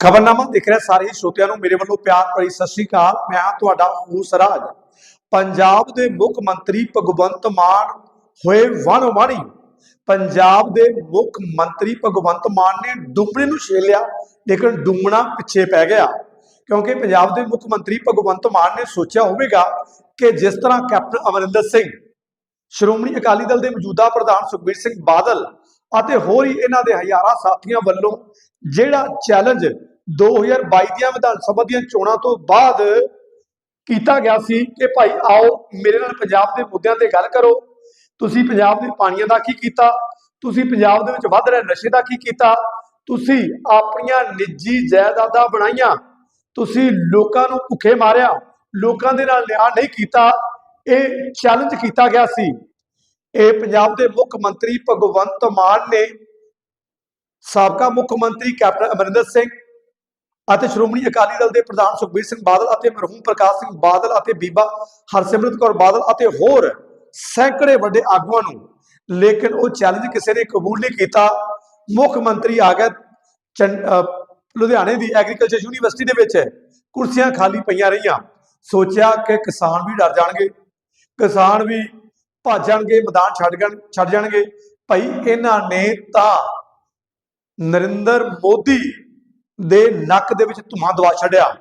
ਖਬਰਨਾਮਾ ਦੇਖ ਰਿਹਾ ਸਾਰੇ ਸਰੋਤਿਆਂ ਨੂੰ। ਮੇਰੇ ਵੱਲੋਂ ਪਿਆਰ ਭਰੀ ਸਤਿ ਸ੍ਰੀ ਅਕਾਲ। ਮੈਂ ਹਾਂ ਤੁਹਾਡਾ ਹੂਸਰਾਜ ਪੰਜਾਬ ਦੇ ਮੁੱਖ ਮੰਤਰੀ ਭਗਵੰਤ ਮਾਨ ਹੋਏ ਵਣ ਵਾਣੀ ਪੰਜਾਬ ਦੇ ਮੁੱਖ ਮੰਤਰੀ ਭਗਵੰਤ ਮਾਨ ਨੇ ਡੁੰਮਣੇ ਨੂੰ ਛੇਲਿਆ ਲੇਕਿਨ ਡੁੰਮਣਾ ਪਿੱਛੇ ਪੈ ਗਿਆ। ਕਿਉਂਕਿ ਪੰਜਾਬ ਦੇ ਮੁੱਖ ਮੰਤਰੀ ਭਗਵੰਤ ਮਾਨ ਨੇ ਸੋਚਿਆ ਹੋਵੇਗਾ ਕਿ ਜਿਸ ਤਰ੍ਹਾਂ ਕੈਪਟਨ ਅਮਰਿੰਦਰ ਸਿੰਘ, ਸ਼੍ਰੋਮਣੀ ਅਕਾਲੀ ਦਲ ਦੇ ਮੌਜੂਦਾ ਪ੍ਰਧਾਨ ਸੁਖਬੀਰ ਸਿੰਘ ਬਾਦਲ ਅਤੇ ਹੋਰ ਹੀ ਇਹਨਾਂ ਦੇ ਹਜ਼ਾਰਾਂ ਸਾਥੀਆਂ ਵੱਲੋਂ ਜਿਹੜਾ ਚੈਲੰਜ 2022 ਦੀਆਂ ਵਿਧਾਨ ਸਭਾ ਦੀਆਂ ਚੋਣਾਂ ਤੋਂ ਬਾਅਦ ਕੀਤਾ ਗਿਆ ਸੀ ਕਿ ਭਾਈ ਆਓ ਮੇਰੇ ਨਾਲ ਪੰਜਾਬ ਦੇ ਮੁੱਦਿਆਂ ਤੇ ਗੱਲ ਕਰੋ। ਤੁਸੀਂ ਪੰਜਾਬ ਦੇ ਪਾਣੀਆਂ ਦਾ ਕੀ ਕੀਤਾ? ਤੁਸੀਂ ਪੰਜਾਬ ਦੇ ਵਿੱਚ ਵੱਧ ਰਹੇ ਨਸ਼ੇ ਦਾ ਕੀ ਕੀਤਾ? ਤੁਸੀਂ ਆਪਣੀਆਂ ਨਿੱਜੀ ਜਾਇਦਾਦਾਂ ਬਣਾਈਆਂ। ਤੁਸੀਂ ਲੋਕਾਂ ਨੂੰ ਭੁੱਖੇ ਮਾਰਿਆ। ਲੋਕਾਂ ਦੇ ਨਾਲ ਨਿਆਂ ਨਹੀਂ ਕੀਤਾ। ਇਹ ਚੈਲੰਜ ਕੀਤਾ ਗਿਆ ਸੀ। ਇਹ ਪੰਜਾਬ ਦੇ ਮੁੱਖ ਮੰਤਰੀ ਭਗਵੰਤ ਮਾਨ ਨੇ ਸਾਬਕਾ ਮੁੱਖ ਮੰਤਰੀ ਕੈਪਟਨ ਅਮਰਿੰਦਰ ਸਿੰਘ ਅਤੇ ਸ਼੍ਰੋਮਣੀ ਅਕਾਲੀ ਦਲ ਦੇ ਪ੍ਰਧਾਨ ਸੁਖਬੀਰ ਸਿੰਘ ਬਾਦਲ ਅਤੇ ਮਰਹੂਮ ਪ੍ਰਕਾਸ਼ ਸਿੰਘ ਬਾਦਲ ਅਤੇ ਬੀਬਾ ਹਰਸਿਮਰਤ ਕੌਰ ਬਾਦਲ ਅਤੇ ਹੋਰ ਸੈਂਕੜੇ ਵੱਡੇ ਆਗੂਆਂ ਨੂੰ। ਲੇਕਿਨ ਉਹ ਚੈਲੰਜ ਕਿਸੇ ਨੇ ਕਬੂਲ ਨਹੀਂ ਕੀਤਾ। ਮੁੱਖ ਮੰਤਰੀ ਆ ਗਿਆ ਚੰਡ- ਲੁਧਿਆਣੇ ਦੀ ਐਗਰੀਕਲਚਰ ਯੂਨੀਵਰਸਿਟੀ ਦੇ ਵਿੱਚ। ਕੁਰਸੀਆਂ ਖਾਲੀ ਪਈਆਂ ਰਹੀਆਂ। ਸੋਚਿਆ ਕਿ ਕਿਸਾਨ ਵੀ ਡਰ ਜਾਣਗੇ। ਕਿਸਾਨ ਵੀ ਭੱਜ ਜਾਣਗੇ ਮੈਦਾਨ ਛੱਡ ਜਾਣ, ਛੱਡ ਜਾਣਗੇ। ਭਾਈ ਇਹਨਾਂ ਨੇ ਤਾਂ ਨਰਿੰਦਰ ਮੋਦੀ ਦੇ ਨੱਕ ਦੇ ਵਿੱਚ ਧੂਆਂ ਦਵਾ ਛੱਡਿਆ।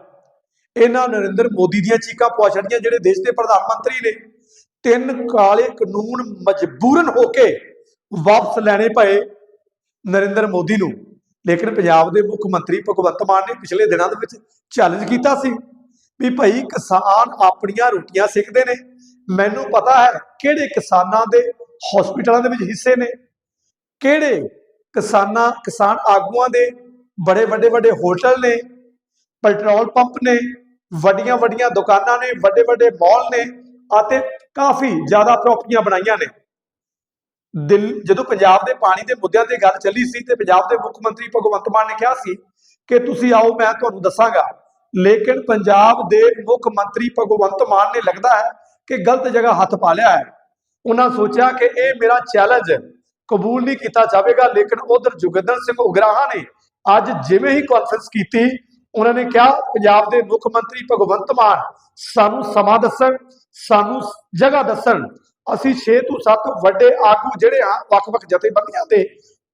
ਇਹਨਾਂ ਨਰਿੰਦਰ ਮੋਦੀ ਦੀਆਂ ਚੀਕਾਂ ਪਵਾ ਛੱਡੀਆਂ, ਜਿਹੜੇ ਦੇਸ਼ ਦੇ ਪ੍ਰਧਾਨ ਮੰਤਰੀ ਨੇ। ਤਿੰਨ ਕਾਲੇ ਕਾਨੂੰਨ ਮਜਬੂਰਨ ਹੋ ਕੇ ਵਾਪਸ ਲੈਣੇ ਪਏ ਨਰਿੰਦਰ ਮੋਦੀ ਨੂੰ। ਲੇਕਿਨ ਪੰਜਾਬ ਦੇ ਮੁੱਖ ਮੰਤਰੀ ਭਗਵੰਤ ਮਾਨ ਨੇ ਪਿਛਲੇ ਦਿਨਾਂ ਦੇ ਵਿੱਚ ਚੈਲੰਜ ਕੀਤਾ ਸੀ ਵੀ ਭਾਈ ਕਿਸਾਨ ਆਪਣੀਆਂ ਰੋਟੀਆਂ ਸਿੱਖਦੇ ਨੇ ਮੈਨੂੰ ਪਤਾ ਹੈ ਕਿਹੜੇ ਕਿਸਾਨਾਂ ਦੇ ਹਸਪੀਟਲਾਂ ਦੇ ਵਿੱਚ ਹਿੱਸੇ ਨੇ, ਕਿਹੜੇ ਕਿਸਾਨਾਂ, ਕਿਸਾਨ ਆਗੂਆਂ ਦੇ ਬੜੇ ਵੱਡੇ ਵੱਡੇ ਹੋਟਲ ਨੇ, ਪੈਟਰੋਲ ਪੰਪ ਨੇ, ਵੱਡੀਆਂ ਵੱਡੀਆਂ ਦੁਕਾਨਾਂ ਨੇ, ਵੱਡੇ ਵੱਡੇ ਮਾਲ ਨੇ ਅਤੇ ਕਾਫੀ ਜ਼ਿਆਦਾ ਪ੍ਰਾਪਰਟੀਆਂ ਬਣਾਈਆਂ ਨੇ। ਦਿਲ, ਜਦੋਂ ਪੰਜਾਬ ਦੇ ਪਾਣੀ ਦੇ ਮੁੱਦਿਆਂ ਤੇ ਗੱਲ ਚੱਲੀ ਸੀ ਤੇ ਪੰਜਾਬ ਦੇ ਮੁੱਖ ਮੰਤਰੀ ਭਗਵੰਤ ਮਾਨ ਨੇ ਕਿਹਾ ਸੀ ਕਿ ਤੁਸੀਂ ਆਓ, ਮੈਂ ਤੁਹਾਨੂੰ ਦੱਸਾਂਗਾ। ਲੇਕਿਨ ਪੰਜਾਬ ਦੇ ਮੁੱਖ ਮੰਤਰੀ ਭਗਵੰਤ ਮਾਨ ਨੇ ਲੱਗਦਾ ਹੈ ਕਿ ਗਲਤ ਜਗ੍ਹਾ ਹੱਥ ਪਾ ਲਿਆ ਹੈ। ਉਹਨਾਂ ਸੋਚਿਆ ਕਿ ਇਹ ਮੇਰਾ ਚੈਲੰਜ ਕਬੂਲ ਨਹੀਂ ਕੀਤਾ ਜਾਵੇਗਾ, ਲੇਕਿਨ ਉਧਰ ਜੋਗਿੰਦਰ ਸਿੰਘ ਉਗਰਾਹਾਂ ਨੇ ਅੱਜ ਜਿਵੇਂ ਹੀ ਕਾਨਫਰੰਸ ਕੀਤੀ, ਉਹਨਾਂ ਨੇ ਕਿਹਾ, ਪੰਜਾਬ ਦੇ ਮੁੱਖ ਮੰਤਰੀ ਭਗਵੰਤ ਮਾਨ, ਸਾਨੂੰ ਸਮਾਂ ਦੱਸਣ, ਸਾਨੂੰ ਜਗ੍ਹਾ ਦੱਸਣ। ਅਸੀਂ 6 ਤੋਂ 7 ਵੱਡੇ ਆਗੂ ਜਿਹੜੇ ਆ, ਵੱਖ-ਵੱਖ ਜਥੇਬੰਦੀਆਂ ਦੇ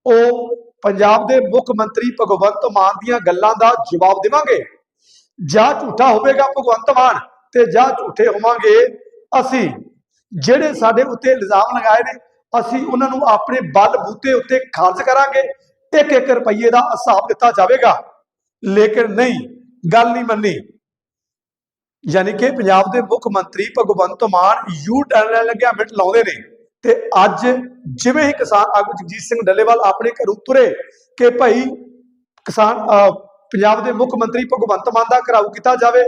ਉਹ ਪੰਜਾਬ ਦੇ ਮੁੱਖ ਮੰਤਰੀ ਭਗਵੰਤ ਮਾਨ ਦੀਆਂ ਗੱਲਾਂ ਦਾ ਜਵਾਬ ਦੇਵਾਂਗੇ। ਜਾਂ ਝੂਠਾ ਹੋਵੇਗਾ ਭਗਵੰਤ ਮਾਨ ਤੇ ਜਾਂ ਝੂਠੇ ਹੋਵਾਂਗੇ ਅਸੀਂ ਜਿਹੜੇ ਸਾਡੇ ਉੱਤੇ ਇਲਜ਼ਾਮ ਲਗਾਏ ਨੇ ਅਸੀਂ ਉਹਨਾਂ ਨੂੰ ਆਪਣੇ ਬਲ ਬੂਤੇ ਉੱਤੇ ਖਾਰਜ ਕਰਾਂਗੇ। ਇੱਕ ਇੱਕ ਰੁਪਈਏ ਦਾ ਹਿਸਾਬ ਦਿੱਤਾ ਜਾਵੇਗਾ। ਲੇਕਿਨ ਨਹੀਂ ਗੱਲ ਨਹੀਂ ਮੰਨੀ। ਯਾਨੀ ਕਿ ਪੰਜਾਬ ਦੇ ਮੁੱਖ ਮੰਤਰੀ ਭਗਵੰਤ ਮਾਨ ਯੂ ਟਰਨ ਲੱਗਿਆ ਮਿੰਟ ਲਾਉਂਦੇ ਨੇ। ਤੇ ਅੱਜ ਜਿਵੇਂ ਹੀ ਕਿਸਾਨ ਆਗੂ ਜਗਜੀਤ ਸਿੰਘ ਡੱਲੇਵਾਲ ਆਪਣੇ ਘਰੋਂ ਤੁਰੇ ਕਿ ਭਾਈ ਕਿਸਾਨ ਅਹ, ਪੰਜਾਬ ਦੇ ਮੁੱਖ ਮੰਤਰੀ ਭਗਵੰਤ ਮਾਨ ਦਾ ਘਰਾਓ ਕੀਤਾ ਜਾਵੇ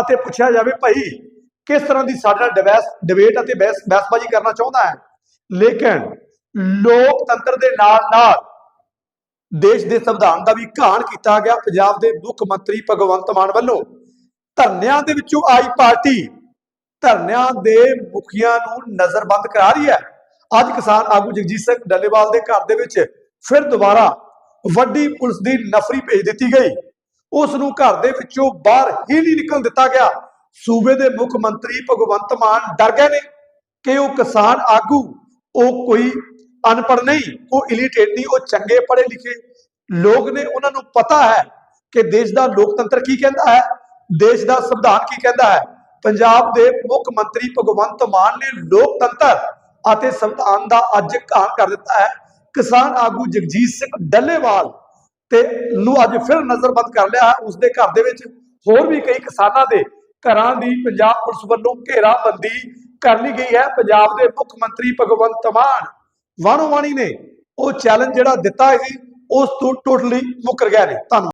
ਅਤੇ ਪੁੱਛਿਆ ਜਾਵੇ ਭਾਈ ਕਿਸ ਤਰ੍ਹਾਂ ਦੀ ਸਾਡੇ ਨਾਲ ਡਿਬੇਸ ਡਿਬੇਟ ਅਤੇ ਬਹਿਸ ਬਹਿਸਬਾਜ਼ੀ ਕਰਨਾ ਚਾਹੁੰਦਾ ਹੈ? ਲੇਕਿਨ ਲੋਕਤੰਤਰ ਦੇ ਨਾਲ ਨਾਲ ਦੇਸ਼ ਦੇ ਸੰਵਿਧਾਨ ਦਾ ਵੀ ਘਾਣ ਕੀਤਾ ਗਿਆ ਪੰਜਾਬ ਦੇ ਮੁੱਖ ਮੰਤਰੀ ਭਗਵੰਤ ਮਾਨ ਵੱਲੋਂ। ਧਰਨਿਆਂ ਦੇ ਵਿੱਚੋਂ ਆਈ ਪਾਰਟੀ ਧਰਨਿਆਂ ਦੇ ਮੁਖੀਆਂ ਨੂੰ ਨਜ਼ਰਬੰਦ ਕਰਾ ਰਹੀ ਹੈ। ਅੱਜ ਕਿਸਾਨ ਆਗੂ ਜਗਜੀਤ ਸਿੰਘ ਡੱਲੇਵਾਲ ਦੇ ਘਰ ਦੇ ਵਿੱਚ ਫਿਰ ਦੁਬਾਰਾ ਵੱਡੀ ਪੁਲਿਸ ਦੀ ਨਫਰੀ ਭੇਜ ਦਿੱਤੀ ਗਈ। ਉਸ ਨੂੰ ਘਰ ਦੇ ਵਿੱਚੋਂ ਬਾਹਰ ਹੀ ਨਹੀਂ ਨਿਕਲਣ ਦਿੱਤਾ ਗਿਆ। ਸੂਬੇ ਦੇ ਮੁੱਖ ਮੰਤਰੀ ਭਗਵੰਤ ਮਾਨ ਡਰ ਗਏ ਨੇ ਕਿ ਉਹ ਕਿਸਾਨ ਆਗੂ, ਉਹ ਕੋਈ ਅਨਪੜ੍ਹ ਨਹੀਂ, ਉਹ ਇਲੀਟੇਟ ਨਹੀਂ, ਉਹ ਚੰਗੇ ਪੜ੍ਹੇ ਲਿਖੇ ਲੋਕ ਨੇ। ਉਹਨਾਂ ਨੂੰ ਪਤਾ ਹੈ ਕਿ ਦੇਸ਼ ਦਾ ਲੋਕਤੰਤਰ ਕੀ ਕਹਿੰਦਾ ਹੈ, ਦੇਸ਼ ਦਾ ਸੰਵਿਧਾਨ ਕੀ ਕਹਿੰਦਾ ਹੈ। ਪੰਜਾਬ ਦੇ ਮੁੱਖ ਮੰਤਰੀ ਭਗਵੰਤ ਮਾਨ ਨੇ ਲੋਕਤੰਤਰ ਅਤੇ ਸੰਵਿਧਾਨ ਦਾ ਅੱਜ ਘਾਣ ਕਰ ਦਿੱਤਾ ਹੈ। ਕਿਸਾਨ ਆਗੂ ਜਗਜੀਤ ਸਿੰਘ ਡੱਲੇਵਾਲ ਤੇ ਨੂੰ ਅੱਜ ਫਿਰ ਨਜ਼ਰਬੰਦ ਕਰ ਲਿਆ ਹੈ। ਉਸ ਦੇ ਘਰ ਦੇ ਵਿੱਚ ਹੋਰ ਵੀ ਕਈ ਕਿਸਾਨਾਂ ਦੇ ਘਰਾਂ ਦੀ ਪੰਜਾਬ ਪੁਲਿਸ ਵੱਲੋਂ ਘੇਰਾਬੰਦੀ ਕਰ ਲਈ ਗਈ ਹੈ। ਪੰਜਾਬ ਦੇ ਮੁੱਖ ਮੰਤਰੀ ਭਗਵੰਤ ਮਾਨ ਵਾਣੋ ਵਾਣੀ ਨੇ ਉਹ ਚੈਲੰਜ ਜਿਹੜਾ ਦਿੱਤਾ ਸੀ, ਉਸ ਤੋਂ ਟੋਟਲੀ ਮੁੱਕਰ ਗਏ ਨੇ ਧੰਨਵਾਦ।